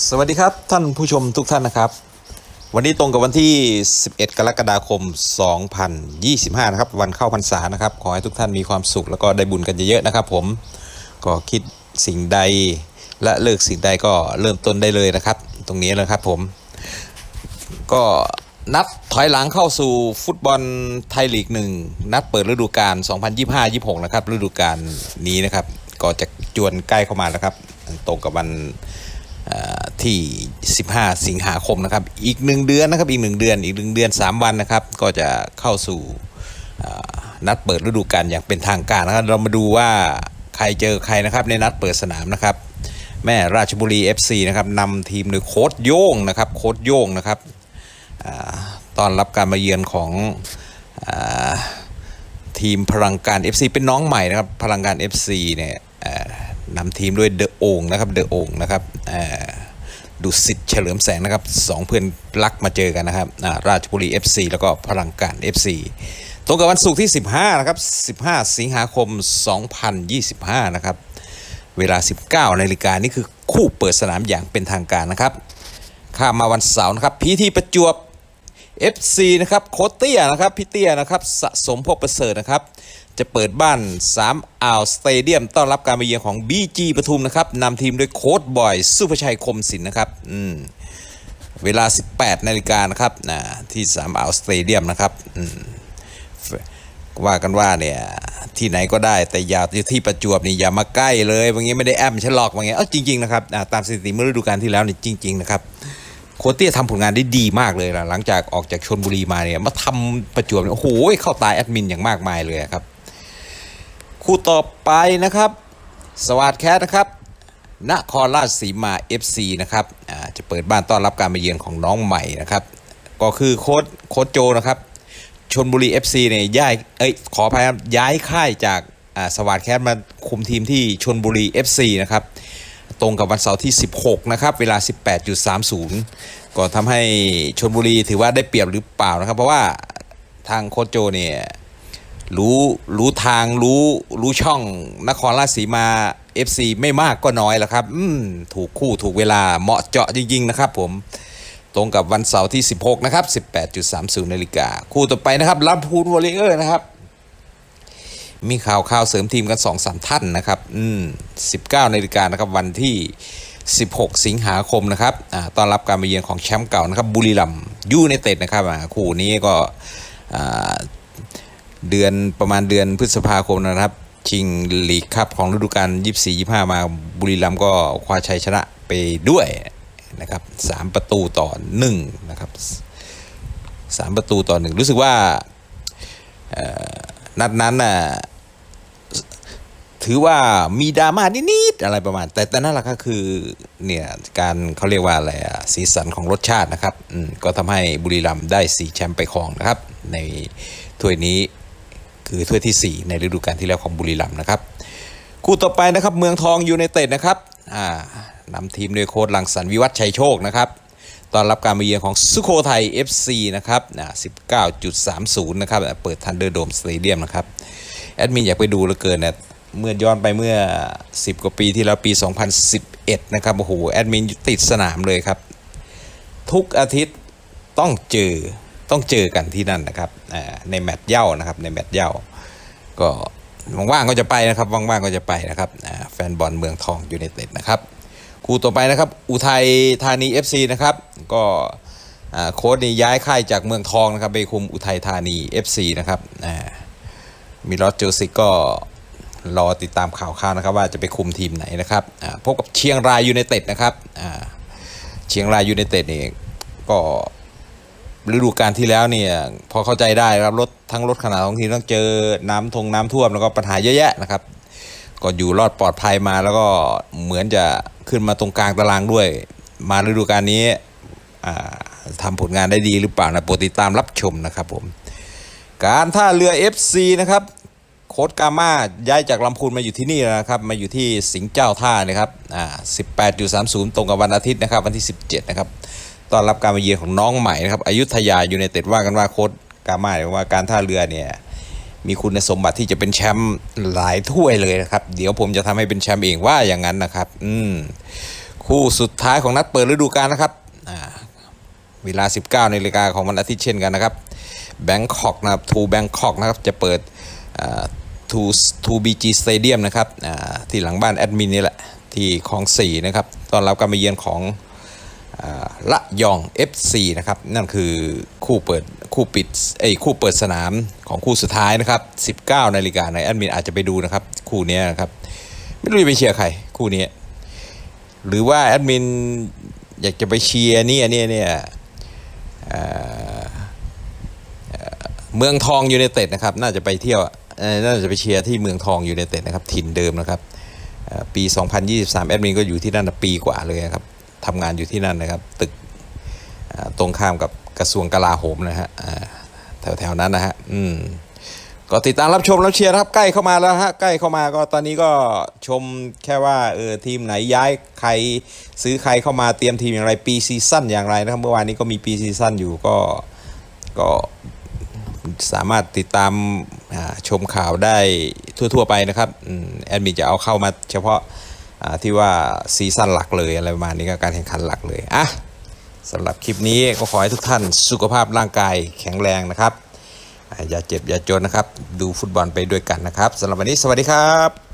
สวัสดีครับท่านผู้ชมทุกท่านนะครับ วันนี้ตรงกับวันที่ 11 กรกฎาคม 2025 นะครับ วันเข้าพรรษานะครับ ขอให้ทุกท่านมีความสุขแล้วก็ได้บุญกันเยอะๆนะครับ ผมก็คิดสิ่งใดและเลิกสิ่งใดก็เริ่มต้นได้เลยนะครับ ตรงนี้นะครับผม ก็นัดถอยหลังเข้าสู่ฟุตบอลไทยลีกหนึ่งนัดเปิดฤดูกาล 2025-26 นะครับฤดูกาลนี้นะครับ ก็จะจวนใกล้เข้ามาแล้วครับ ตรงกับวัน ที่ 15 สิงหาคมนะครับ อีกหนึ่งเดือนนะครับ อีกหนึ่งเดือน อีกหนึ่งเดือน 3 วันนะครับ ก็จะเข้าสู่นัดเปิดฤดูกาลอย่างเป็นทางการนะครับ เรามาดูว่าใครเจอใครนะครับในนัดเปิดสนามนะครับ แม่ราชบุรี FC นะครับนำทีมโดยโค้ดโย่งนะครับ โค้ดโย่งนะครับอตอนรับการมาเยือนของอทีมพลังการ FC เป็นน้องใหม่นะครับ พลังการ FC เนี่ยนำทีมด้วยเดอะโองนะครับ เดอะโองนะครับ ดุสิตเฉลิมแสงนะครับสองเพื่อนรักมาเจอกันนะครับราชบุรี FC แล้วก็พลังการ FC ตรงกับวันศุกร์ที่ 15นะครับ15 สิงหาคม 2025 นะครับ เวลา 19นาฬิกานี่คือคู่เปิดสนามอย่างเป็นทางการนะครับข้ามมาวันเสาร์นะครับพีทีประจวบ FC นะครับโคเตียนะครับพี่เตียนะครับสะสมพบประเสริฐนะครับ จะเปิดบ้าน3อ่าวสเตเดียมต้อนรับการมาเยือนของ BG ปทุมนะครับนำทีมโดยโค้ชบอยสุภชัยคมศิลป์นะครับอืมเวลา 18นาฬิกานะครับนะที่3อ่าวสเตเดียมนะครับอืมว่ากันว่าเนี่ยที่ไหนก็ได้แต่อย่าอยู่ที่ประจวบนี่อย่ามาใกล้เลยบางงี้ไม่ได้แอมฉลอกบางงี้เอ้าจริงๆนะครับตามสถิติเมื่อฤดูกาลที่แล้วนี่จริง ๆ นะครับโคเตี้ยทำผลงานได้ดีมากเลยนะหลังจากออกจากชนบุรีมาเนี่ยมาทำประจวบเนี่ยโอ้โหเข้าตายแอดมินอย่างมากมายเลยครับ คู่ต่อไปนะครับ สวัสดแคทนะครับนครราชสีมา FC นะครับจะเปิดบ้านต้อนรับการมาเยือนของน้องใหม่นะครับ ก็คือโค้ชโค้ชโจนะครับชนบุรี FC เนี่ยย้ายเอ้ยขออภัยย้ายค่ายจากสวัสดแคทมาคุมทีมที่ชนบุรี FC นะครับตรงกับวันเสาร์ที่ 16 นะครับ เวลา 18.30 ก็ทำให้ชนบุรีถือว่าได้เปรียบหรือเปล่านะครับ เพราะว่าทางโค้ชโจเนี่ย รู้รู้ทางรู้รู้ช่องนครราชสีมา FC ไม่มากก็น้อยแล้วครับ อืมถูกคู่ถูกเวลาเหมาะเจาะจริงๆนะครับผมตรงกับวันเสาร์ที่ 16 นะครับ 18.30นาฬิกาคู่ต่อไปนะครับลำพูนวอลเลเยอร์นะครับ มีข่าวข่าวเสริมทีมกัน2อสท่านนะครับ อืม 19นาฬิกานะครับ วันที่ 16 สิงหาคมนะครับอ่าต้อนรับการมาเยือนของแชมป์เก่านะครับบุรีรัมย์ยูไนเต็ดนะครับอ่าคู่นี้ก็อ่า เดือนประมาณเดือนพฤษภาคมนะครับ ชิงลีกคัพของฤดูกาล24-25 มาบุรีรัมย์ก็คว้าชัยชนะไปด้วยนะครับสามประตูต่อหนึ่งนะครับสามประตูต่อหนึ่งรู้สึกว่านัดนั้นน่ะถือว่ามีดราม่านิดๆอะไรประมาณ แต่แต่นั่นแหละก็คือเนี่ยการเขาเรียกว่าอะไรอะสีสันของรสชาตินะครับอืมก็ทำให้บุรีรัมย์ได้สีแชมป์ไปครองนะครับ ในถ้วยนี้ คือถ้วยที่ 4 ในฤดูกาลที่แล้วของบุรีรัมย์นะครับ คู่ต่อไปนะครับเมืองทองยูไนเต็ดนะครับนำทีมโดยโค้ชลังสรรค์วิวัฒชัยโชคนะครับตอนรับการมาเยือนของสุโขทัย FC นะครับ19.30 นะครับ เปิดทันเดอร์โดมสเตเดียมนะครับ แอดมินอยากไปดูเหลือเกินนะเมื่อย้อนไปเมื่อ 10 กว่าปีที่แล้วปี 2011 นะครับ โอ้โห แอดมินติดสนามเลยครับ ทุกอาทิตย์ต้องเจอ ต้องเจอกันที่นั่นนะครับในแมตช์เย้านะครับในแมตช์เย้าก็ว่างๆก็จะไปนะครับว่างๆก็จะไปนะครับแฟนบอลเมืองทองยูไนเต็ดนะครับคู่ต่อไปนะครับ อุทัยธานี FC นะครับก็โค้ชนี่ย้ายค่ายจากเมืองทองนะครับไปคุมอุทัยธานี FC นะครับมิลอสโจซิกก็รอติดตามข่าวข่าวนะครับว่าจะไปคุมทีมไหนนะครับพบกับเชียงรายยูไนเต็ดนะครับเชียงรายยูไนเต็ดนี่ก็ ฤดูกาลที่แล้วเนี่ยพอเข้าใจได้ครับรถทั้งรถขนาดของทีมต้องเจอน้ำทงน้ำท่วมแล้วก็ปัญหาเยอะแยะนะครับ ก็อยู่รอดปลอดภัยมาแล้วก็เหมือนจะขึ้นมาตรงกลางตารางด้วย มาฤดูกาลนี้อ่าทำผลงานได้ดีหรือเปล่านะโปรดติดตามรับชมนะครับผม การท่าเรือ FC นะครับโค้ดกาม่าย้ายจากลำพูนมาอยู่ที่นี่นะครับ มาอยู่ที่สิงห์เจ้าท่านะครับอ่า18.30 ตรงกับวันอาทิตย์นะครับ วันที่ 17 นะครับ ต้อนรับการมาเยือนของน้องใหม่นะครับอยุธยายูไนเต็ดว่ากันว่าโค้ดกามาเนี่ยว่าการท่าเรือเนี่ยมีคุณสมบัติที่จะเป็นแชมป์หลายถ้วยเลยนะครับ เดี๋ยวผมจะทำให้เป็นแชมป์เองว่าอย่างนั้นนะครับ อืมคู่สุดท้ายของนัดเปิดฤดูกาลนะครับเวลา 19นาฬิกาของวันอาทิตย์เช่นกันนะครับแบงคอกนะครับทูแบงคอกนะครับจะเปิดทูทูบีจีสเตเดียมนะครับที่หลังบ้านแอดมินนี่แหละที่คลองสี่นะครับตอนรับการมาเยือนของ ละยอง FC นะครับ นั่นคือคู่เปิดคู่ปิดเอ้คู่เปิดสนามของคู่สุดท้ายนะครับ 19นาฬิกาในแอดมินอาจจะไปดูนะครับ คู่นี้นะครับ ไม่รู้จะไปเชียร์ใครคู่นี้ หรือว่าแอดมินอยากจะไปเชียร์นี่อันนี้เนี่ยเอ่อเอ่อเมืองทองยูไนเต็ดนะครับ น่าจะไปเที่ยวน่าจะไปเชียร์ที่เมืองทองยูไนเต็ดนะครับ ถิ่นเดิมนะครับเอ่อปี 2023 แอดมินก็อยู่ที่นั่นปีกว่าเลยครับ ทำงานอยู่ที่นั่นนะครับ ตึกตรงข้ามกับกระทรวงกลาโหมนะฮะแถวๆนั้นนะฮะอืมก็ติดตามรับชมรับเชียร์ครับใกล้เข้ามาแล้วฮะใกล้เข้ามาก็ตอนนี้ก็ชมแค่ว่าเออทีมไหนย้ายใครซื้อใครเข้ามาเตรียมทีมอย่างไรปีซีซั่นอย่างไรนะครับเมื่อวานนี้ก็มีปีซีซั่นอยู่ก็ก็สามารถติดตามชมข่าวได้ทั่ว ๆ ไปนะครับแอดมินจะเอาเข้ามาเฉพาะ ที่ว่าซีซั่นหลักเลยอะไรประมาณนี้ก็การแข่งขันหลักเลยอะสำหรับคลิปนี้ก็ขอให้ทุกท่านสุขภาพร่างกายแข็งแรงนะครับอย่าเจ็บอย่าจนนะครับ ดูฟุตบอลไปด้วยกันนะครับสำหรับวันนี้สวัสดีครับ